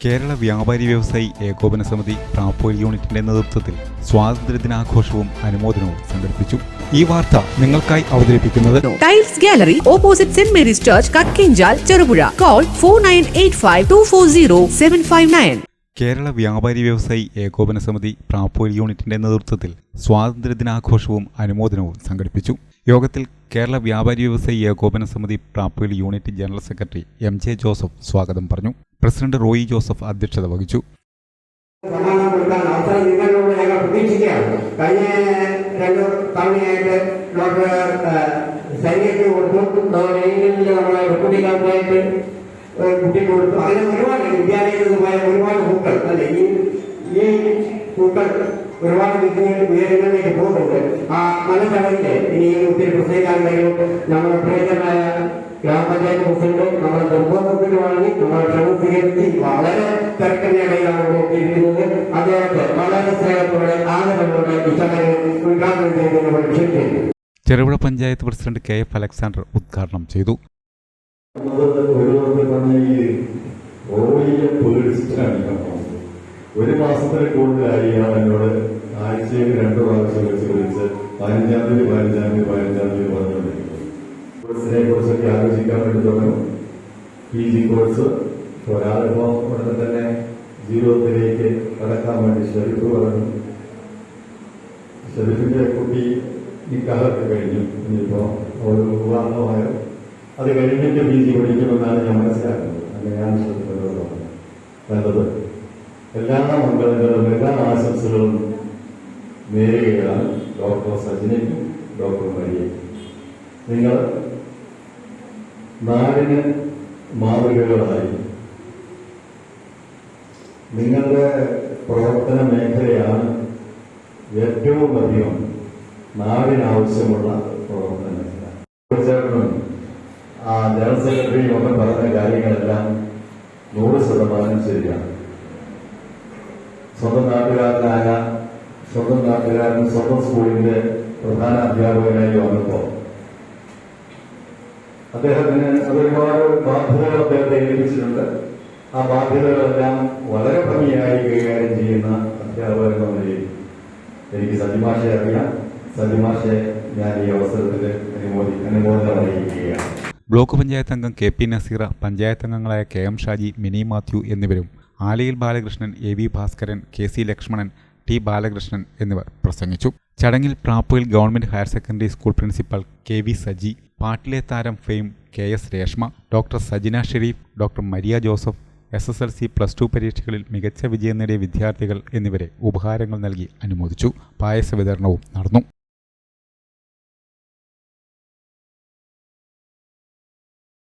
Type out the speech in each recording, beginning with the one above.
കേരള വ്യാപാരി വ്യവസായി ഏകോപന സമിതി പ്രാപ്പോയിൽ യൂണിറ്റിന്റെ നേതൃത്വത്തിൽ സ്വാതന്ത്ര്യദിനാഘോഷവും അനുമോദനവും സംഘടിപ്പിച്ചു. ഈ വാർത്ത നിങ്ങൾക്കായി അവതരിപ്പിക്കുന്നത് tiles gallery opposite Saint Mary's church Kakkenchal Cherupuzha call four nine eight five two four zero seven five nine Kerala വ്യാപാരി വ്യവസായി ഏകോപന സമിതി പ്രാപ്പോൽ യൂണിറ്റിന്റെ നേതൃത്വത്തിൽ സ്വാതന്ത്ര്യദിനാഘോഷവും അനുമോദനവും സംഘടിപ്പിച്ചു. യോഗത്തിൽ കേരള വ്യാപാരി വ്യവസായി ഏകോപന സമിതി Prapoyil unit general secretary M J Joseph സ്വാഗതം പറഞ്ഞു. പ്രസിഡന്റ് റോയി ജോസഫ് അധ്യക്ഷത വഹിച്ചു. കൊടുത്തു. കൊടുത്തു. അങ്ങനെ ഉയരങ്ങളിലേക്ക് പോകുന്നുണ്ട്. ആ മനസ്സടങ്ങിൽ ഇനി ഒത്തിരി പ്രത്യേകാണെങ്കിലും നമ്മുടെ പ്രിയങ്കരനായ ഗ്രാമപഞ്ചായത്ത് പ്രസിഡന്റ് നമ്മുടെ നിർബന്ധത്തിന് വാങ്ങി നമ്മുടെ ക്ഷണം സ്വീകരിച്ച് വളരെ തിരക്കിനിടയിലാണ് ഇവിടെ ഇരിക്കുന്നത് അദ്ദേഹത്തെ വളരെ സ്നേഹത്തോടെ ആദരവോടെ ഉദ്ഘാടനം ചെയ്ത് നമ്മൾ ക്ഷണിക്കുന്നു Cherupuzha panchayat president K F Alexander ഉദ്ഘാടനം ചെയ്തു. ഒരു മാസത്തിന് കൂടുതലായി മാസത്തിൽ എന്നോട് ആഴ്ചയിൽ രണ്ടു പ്രാവശ്യം വെച്ച് വിളിച്ച് പതിനഞ്ചാം തീയതി പതിനഞ്ചാം തീയതി പതിനഞ്ചാം തീയതി പറഞ്ഞുകൊണ്ടിരിക്കുന്നു കുറിച്ചൊക്കെ ആലോചിക്കാൻ വേണ്ടി തുടങ്ങും പി ജി കോഴ്സ് ഒരാളിപ്പോ ഉടനെ തന്നെ ജീവിതത്തിലേക്ക് കടക്കാൻ വേണ്ടി ഷെരീഫ് പറഞ്ഞു. ഷെരീഫിന്റെ കുട്ടി ഈ കാലത്ത് കഴിഞ്ഞു. ഇനിയിപ്പോ ഒരു വിവാഹമായോ? അത് കഴിഞ്ഞിട്ട് പി ജി പഠിക്കുമെന്നാണ് ഞാൻ മനസ്സിലാക്കുന്നത്. അങ്ങനെയാണ് പറഞ്ഞത് വേണ്ടത് എല്ലാ മംഗളങ്ങളും എല്ലാ ആശംസകളും നേരുകയാണ് ഡോക്ടർ സജിനയ്ക്കും ഡോക്ടർ മരിയയ്ക്കും നിങ്ങൾ നാടിന് മാതൃകകളായി. നിങ്ങളുടെ പ്രവർത്തന മേഖലയാണ് ഏറ്റവും അധികം നാടിനാവശ്യമുള്ള പ്രവർത്തന മേഖല. തീർച്ചയായിട്ടും ആ ജനറൽ സെക്രട്ടറിയും ഒക്കെ പറഞ്ഞ കാര്യങ്ങളെല്ലാം നൂറ് ശതമാനം ശരിയാണ്. സ്വന്തം നാട്ടുകാരനായ സ്വന്തം നാട്ടുകാരനും സ്വന്തം സ്കൂളിന്റെ പ്രധാന അധ്യാപകനായി വന്നപ്പോൾ അദ്ദേഹത്തിന് അതൊരുപാട് ബാധ്യതകൾ അദ്ദേഹത്തെ ഏൽപ്പിച്ചിട്ടുണ്ട്. ആ ബാധ്യതകളെല്ലാം വളരെ ഭംഗിയായി കൈകാര്യം ചെയ്യുന്ന അധ്യാപകൻ എനിക്ക് സജിമാഷെ അറിയാം. സജിമാഷെ ഞാൻ ഈ അവസരത്തിൽ അനുമോദി അനുമോദനം അറിയിക്കുകയാണ്. ബ്ലോക്ക് പഞ്ചായത്ത് അംഗം കെ പി നസീറ പഞ്ചായത്ത് അംഗങ്ങളായ കെ എം ഷാജി മിനി മാത്യു എന്നിവരും Alayil Balakrishnan A V Bhaskaran K C Lakshmanan T Balakrishnan എന്നിവർ പ്രസംഗിച്ചു. ചടങ്ങിൽ Prapoyil government higher secondary school principal K V Saji പാട്ടിലെ താരം fame K S Reshma doctor Sajina Sherif doctor Maria Joseph S S L C plus two പരീക്ഷകളിൽ മികച്ച വിജയം നേടിയ വിദ്യാർത്ഥികൾ എന്നിവരെ ഉപഹാരങ്ങൾ നൽകി അനുമോദിച്ചു. പായസ വിതരണവും നടന്നു.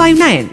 five nine